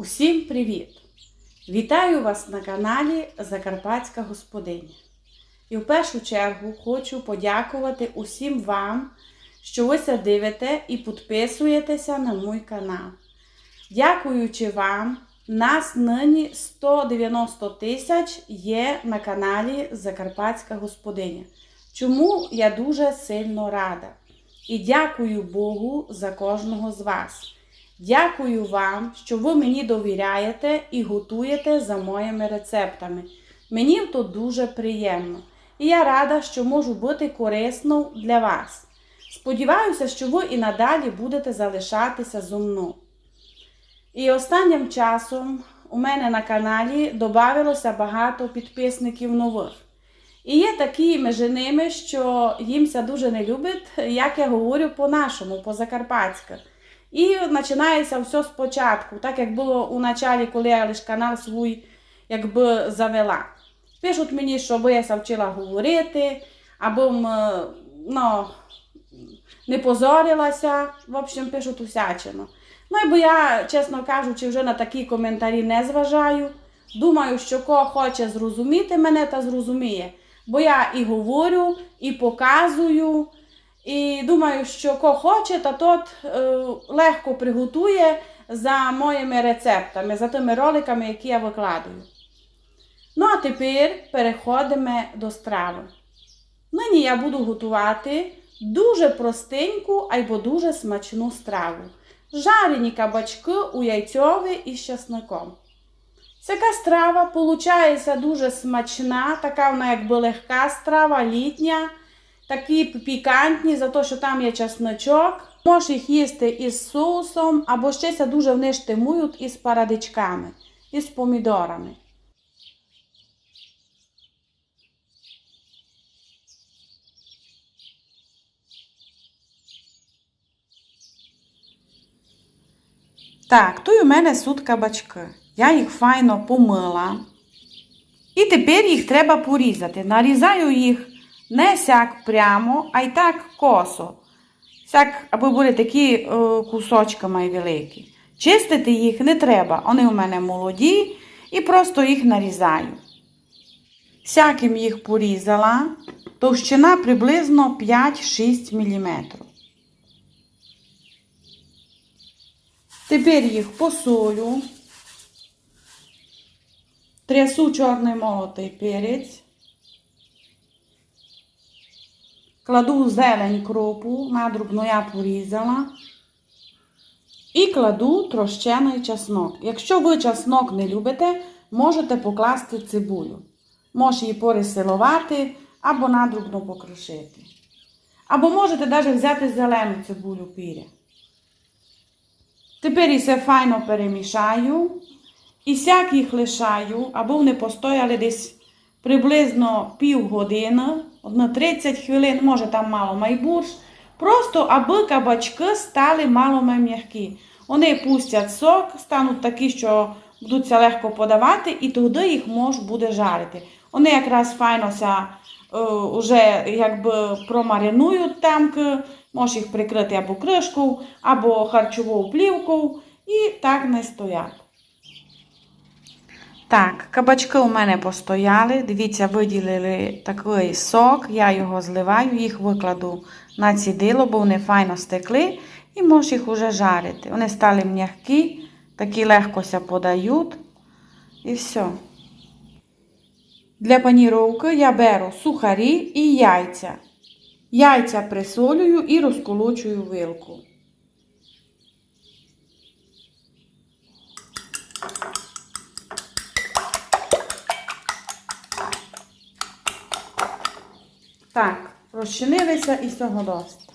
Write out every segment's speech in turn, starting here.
Усім привіт! Вітаю вас на каналі Закарпатська Господиня. І в першу чергу хочу подякувати усім вам, що ви це дивите і підписуєтеся на мій канал. Дякуючи вам, нас нині 190 тисяч є на каналі Закарпатська Господиня. Чому я дуже сильно рада. І дякую Богу за кожного з вас. Дякую вам, що ви мені довіряєте і готуєте за моїми рецептами. Мені то дуже приємно. І я рада, що можу бути корисною для вас. Сподіваюся, що ви і надалі будете залишатися зо мною. І останнім часом у мене на каналі додавалося багато підписників нових. І є такі між ними, що їмся дуже не любить, як я говорю по-нашому, по-закарпатськи. І починається все спочатку, так як було у началі, коли я лише канал свій якби завела. Пишуть мені, що я се вчила говорити, або ну, не позорилася. В общем, пишуть усячину. Ну і бо я, чесно кажучи, вже на такі коментарі не зважаю. Думаю, що кого хоче зрозуміти мене, та зрозуміє. Бо я і говорю, і показую. І думаю, що кого хоче, та тот е, легко приготує за моїми рецептами, за тими роликами, які я викладаю. Ну, а тепер переходимо до страви. Нині я буду готувати дуже простеньку або дуже смачну страву. Жарені кабачки у яйцьові із часником. Така страва виходить дуже смачна, така вона якби легка страва, літня такі пікантні, за те, що там є чесночок. Можеш їх їсти із соусом, або ще ся дуже вони штимують із парадичками, із помідорами. Так, тут у мене суд кабачки. Я їх файно помила. І тепер їх треба порізати. Нарізаю їх не сяк прямо, а й так косо. Сяк, аби були такі е, кусочками великі. Чистити їх не треба. Вони у мене молоді і просто їх нарізаю. Сяким їх порізала. Товщина приблизно 5-6 мм. Тепер їх посолю. Трясу чорний молотий перець. Кладу зелень кропу, надрубно я порізала. І кладу трощений чеснок. Якщо ви чеснок не любите, можете покласти цибулю. Можете її порисилувати або надрубно покришити. Або можете навіть взяти зелену цибулю піря. Тепер все файно перемішаю. І сяк їх лишаю, або вони постояли десь приблизно пів години, на 30 хвилин, може там мало майбурш. Просто аби кабачки стали мало м'які. Вони пустять сок, стануть такі, що будуться легко подавати, і тоді їх можна буде жарити. Вони якраз файнося е, вже якби промаринують тамки, можеш їх прикрити або кришкою, або харчовою плівкою, і так не стоять. Так, кабачки у мене постояли. Дивіться, виділили такий сок, я його зливаю, їх викладу на цідило, бо вони файно стекли. І можеш їх уже жарити. Вони стали м'які, такі легкося подають. І все. Для паніровки я беру сухарі і яйця. Яйця присолюю і розколочую вилку. Так, розчинилися і цього доста.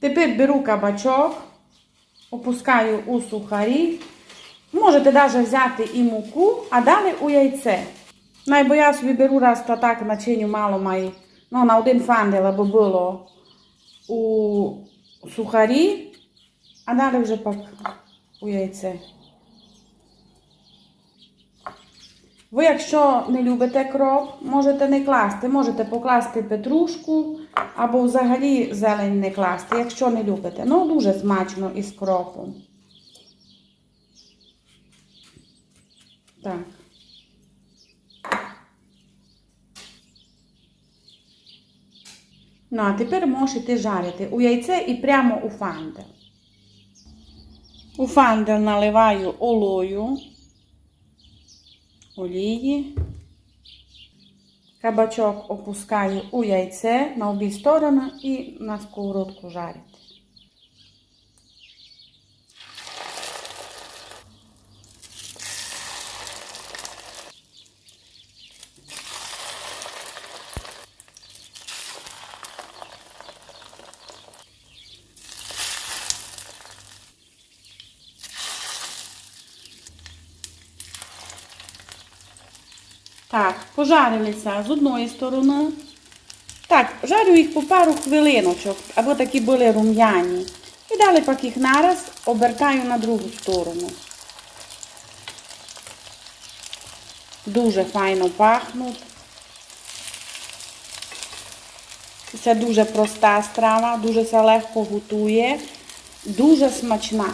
Тепер беру кабачок, опускаю у сухарі. Можете навіть взяти і муку, а далі у яйце. Найбо я собі беру раз та так начиню мало має, ну, на один фандел, аби було у сухарі, а далі вже пак у яйце. Ви, якщо не любите кроп, можете не класти. Можете покласти петрушку або взагалі зелень не класти, якщо не любите. Ну, дуже смачно із кропом. Так. Ну, а тепер можете жарити у яйце і прямо у фандел. У фандел наливаю олою, олії. Кабачок опускаю у яйце на обі сторони і на сковородку жарити. Так, пожарилися з одної сторони. Так, жарю їх по пару хвилиночок, аби такі були рум'яні. І далі пак їх нараз обертаю на другу сторону. Дуже файно пахнуть. Це дуже проста страва, дуже це легко готує, дуже смачна.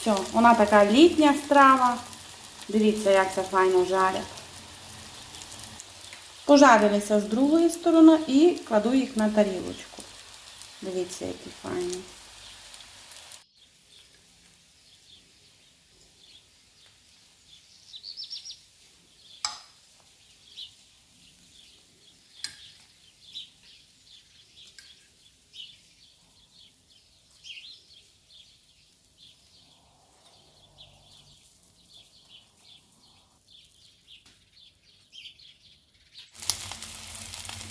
Все, вона така літня страва. Дивіться, як це файно жарять. Пожарилися з другої сторони і кладу їх на тарілочку. Дивіться, які файні.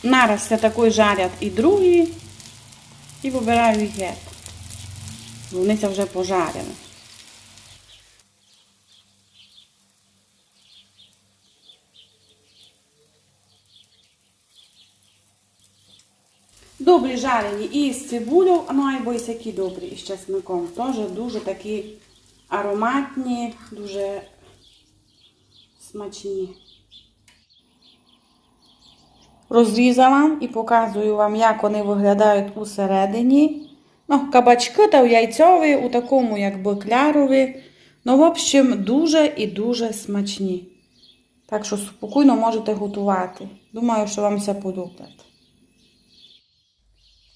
Нараз це такий жарять і другі, і вибираю їх геть. Вони це вже пожарили. Добрі жарені і з цибулею, ну ай бойся, які добрі, і з чесником. Теж дуже такі ароматні, дуже смачні. Розрізала і показую вам, як вони виглядають усередині. Ну, кабачки та яйцьові, у такому, якби клярові. Ну, в общем, дуже і дуже смачні. Так що спокійно можете готувати. Думаю, що вам все подобається.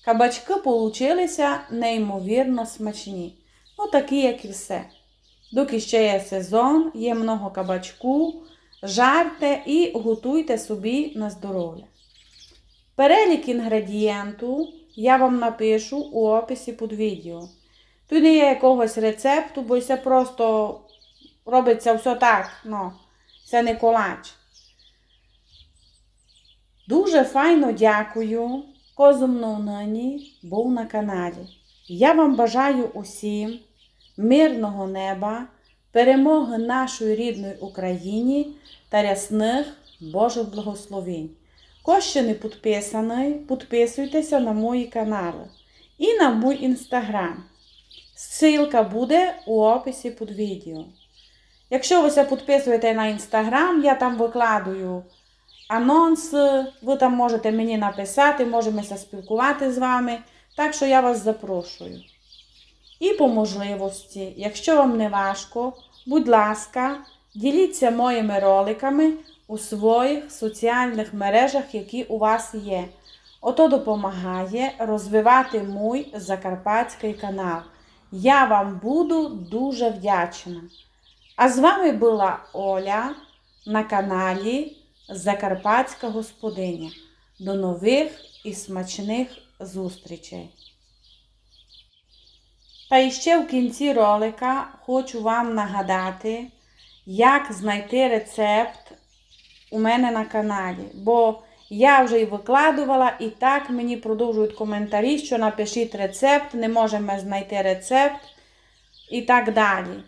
Кабачки получилися неймовірно смачні. Ну, такі, як і все. Доки ще є сезон, є много кабачку, жарте і готуйте собі на здоров'я. Перелік інгредієнту я вам напишу у описі під відео. Тут не є якогось рецепту, бо це просто робиться все так, ну, це не колач. Дуже файно дякую, козумно нині був на каналі. Я вам бажаю усім мирного неба, перемоги нашої рідної Україні та рясних Божих благословень. Хто ще не підписаний, підписуйтеся на мої канали і на мій інстаграм. Ссылка буде у описі під відео. Якщо ви підписуєте на інстаграм, я там викладую анонси, ви там можете мені написати, можемо спілкувати з вами. Так що я вас запрошую. І по можливості, якщо вам не важко, будь ласка, діліться моїми роликами у своїх соціальних мережах, які у вас є. Ото допомагає розвивати мій закарпатський канал. Я вам буду дуже вдячна. А з вами була Оля на каналі Закарпатська Господиня. До нових і смачних зустрічей! Та іще в кінці ролика хочу вам нагадати, як знайти рецепт у мене на каналі. Бо я вже і викладувала, і так мені продовжують коментарі, що напишіть рецепт, не можемо знайти рецепт і так далі.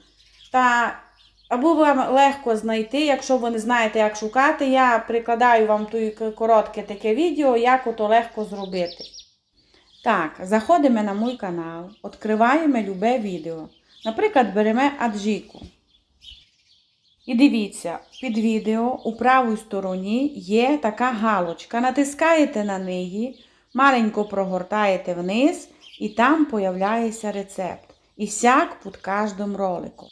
Та або вам легко знайти, якщо ви не знаєте, як шукати, я прикладаю вам тут коротке таке відео, як ото легко зробити. Так, заходимо на мій канал, відкриваємо любе відео. Наприклад, беремо аджіку. І дивіться, під відео у правій стороні є така галочка. Натискаєте на неї, маленько прогортаєте вниз, і там появляється рецепт. І сяк під кожним роликом.